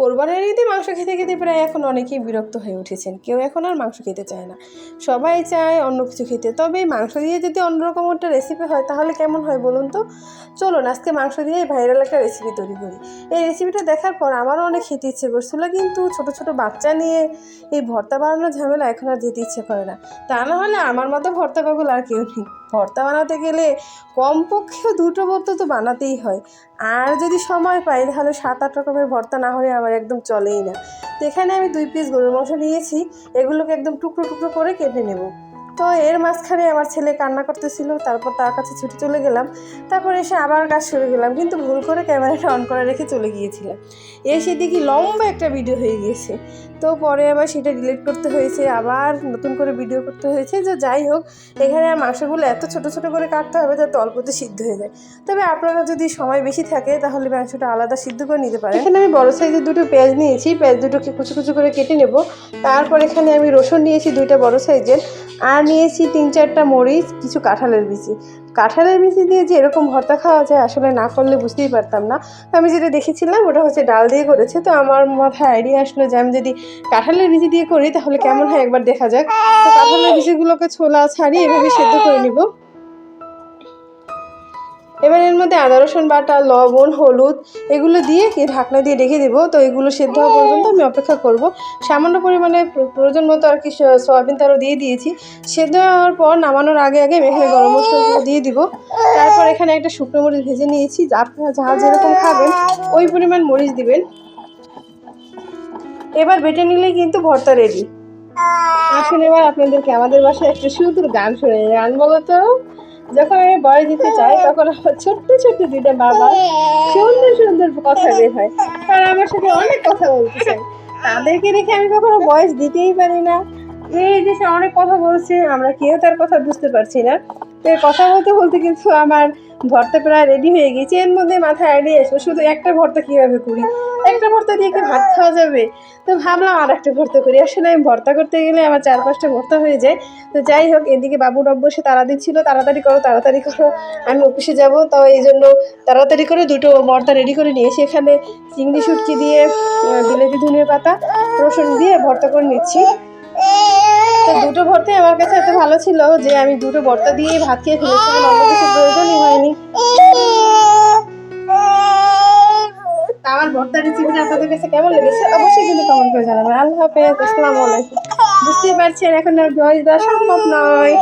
কোরবানির ঈদে মাংস খেতে খেতে প্রায় এখন অনেকেই বিরক্ত হয়ে উঠেছেন। কেউ এখন আর মাংস খেতে চায় না। সবাই চায় অন্য কিছু খেতে। তবে মাংস দিয়ে যদি অন্যরকম একটা রেসিপি হয়, তাহলে কেমন হয় বলুন তো? চলুন, আজকে মাংস দিয়ে ভাইরাল একটা রেসিপি তৈরি করি। এই রেসিপিটা দেখার পর আমারও অনেক খেতে ইচ্ছে করছিল, কিন্তু ছোট ছোট বাচ্চা নিয়ে এই ভর্তা বানানোর ঝামেলা এখন আর যেতে ইচ্ছে করে না। তা না হলে আমার মতো ভর্তা পাগল আর কেউ নেই। ভর্তা বানাতে গেলে কমপক্ষে দুটো ভর্তা তো বানাতেই হয়। আর যদি সময় পাই, তাহলে সাত, আট রকমের ভর্তা না হলে আমার একদম চলেই না। তো এখানে আমি দুই পিস গরুর মাংস নিয়েছি। এগুলোকে একদম টুকরো টুকরো করে কেটে নেব। তো এর মাঝখানে আমার ছেলে কান্না করতেছিল, তারপর তার কাছে ছুটে চলে গেলাম। তারপর এসে আবার কাজ শুরু গেলাম কিন্তু ভুল করে ক্যামেরাটা অন করে রেখে চলে গিয়েছিলাম। এসে দেখি লম্বা একটা ভিডিও হয়ে গিয়েছে। তো পরে আবার সেটা ডিলিট করতে হয়েছে, আবার নতুন করে ভিডিও করতে হয়েছে। যে যাই হোক, এখানে আর মাংসগুলো এত ছোট ছোট করে কাটতে হবে যাতে অল্পতে সিদ্ধ হয়ে যায়। তবে আপনারা যদি সময় বেশি থাকে, তাহলে মাংসটা আলাদা সিদ্ধ করে নিতে পারেন। এখানে আমি বড় সাইজের দুটো পেঁয়াজ নিয়েছি, পেঁয়াজ দুটোকে কুচু কুচু করে কেটে নেব। তারপর এখানে আমি রসুন নিয়েছি, দুইটা বড় সাইজের। আর নিয়েছি তিন চারটা মরিচ, কিছু কাঁঠালের বিচি। কাঁঠালের বিচি দিয়ে যে এরকম ভর্তা খাওয়া যায় আসলে না করলে বুঝতেই পারতাম না। আমি যেটা দেখেছিলাম ওটা হচ্ছে ডাল দিয়ে করেছে, তো আমার মাথায় আইডিয়া আসলো যে আমি যদি কাঁঠালের বিচি দিয়ে করি তাহলে কেমন হয় একবার দেখা যাক। তো কাঁঠালের বিচিগুলোকে ছোলা ছাড়িয়ে এভাবে সেদ্ধ করে নিব। এবার এর মধ্যে আদা, রসুন বাটা, লবণ, হলুদ এগুলো দিয়ে কি ঢাকনা দিয়ে রেখে দেবো। তো এগুলো সেদ্ধ হওয়া পর্যন্ত আমি অপেক্ষা করব। সামান্য পরিমাণে প্র- প্রয়োজন মতো আর কি সয়াবিন তারও দিয়ে দিয়েছি। সেদ্ধ হওয়ার পর নামানোর আগে আগে এখানে গরম মশলা দিয়ে দিব। তারপর এখানে একটা শুকনো মরিচ ভেজে নিয়েছি। যা আপনারা যাহা যেরকম খাবেন, ওই পরিমাণ মরিচ দিবেন। এবার বেটে নিলেই কিন্তু ভর্তা রেডি আসুন এবার আপনাদেরকে আমাদের বাসায় একটা সুন্দর গান শুনে গান বলো তো। যখন আমি বয়স দিতে চাই তখন আমার ছোট্ট ছোট্ট দুইটা বাবা সুন্দর সুন্দর কথা বের হয়। তারা আমার সাথে অনেক কথা বলতে চাই তাদেরকে দেখে আমি কখনো বয়স দিতেই পারি না। এই যে সে অনেক কথা বলছে, আমরা কেউ তার কথা বুঝতে পারছি না। তো কথা বলতে বলতে কিন্তু আমার ভর্তা প্রায় রেডি হয়ে গেছে। এর মধ্যে মাথায় আইডিয়া এসো শুধু একটা ভর্তা কীভাবে করি? একটা ভর্তা দিয়ে কি ভাত খাওয়া যাবে? তো ভাবলাম আর একটা ভর্তা করি। আসলে আমি ভর্তা করতে গেলে আমার চার পাঁচটা ভর্তা হয়ে যায়। তো যাই হোক, এদিকে বাবু রব্য সে তারা দিচ্ছিল তাড়াতাড়ি করো তাড়াতাড়ি করো, আমি অফিসে যাব। তো এই জন্য তাড়াতাড়ি করে দুটো ভর্তা রেডি করে নিয়েছি এখানে চিংড়ি শুটকি দিয়ে বিলেতি ধনিয়া পাতা রসুন দিয়ে ভর্তা করে নিচ্ছি। দুটো ভর্তাই আমার কাছে এত ভালো ছিল যে আমি দুটো ভর্তা দিয়ে ভাত খেয়ে ফেলেছিলাম, আমার কিছু প্রয়োজনই হয়নি। আমার ভর্তা রেসিপিটা আপনাদের কাছে কেমন লেগেছে অবশ্যই কিন্তু কমেন্ট করে জানাবেন। আল্লাহ হাফেজ, আসসালামু আলাইকুম। বুঝতে পারছেন, এখন আর জয় দেওয়া সম্ভব নয়।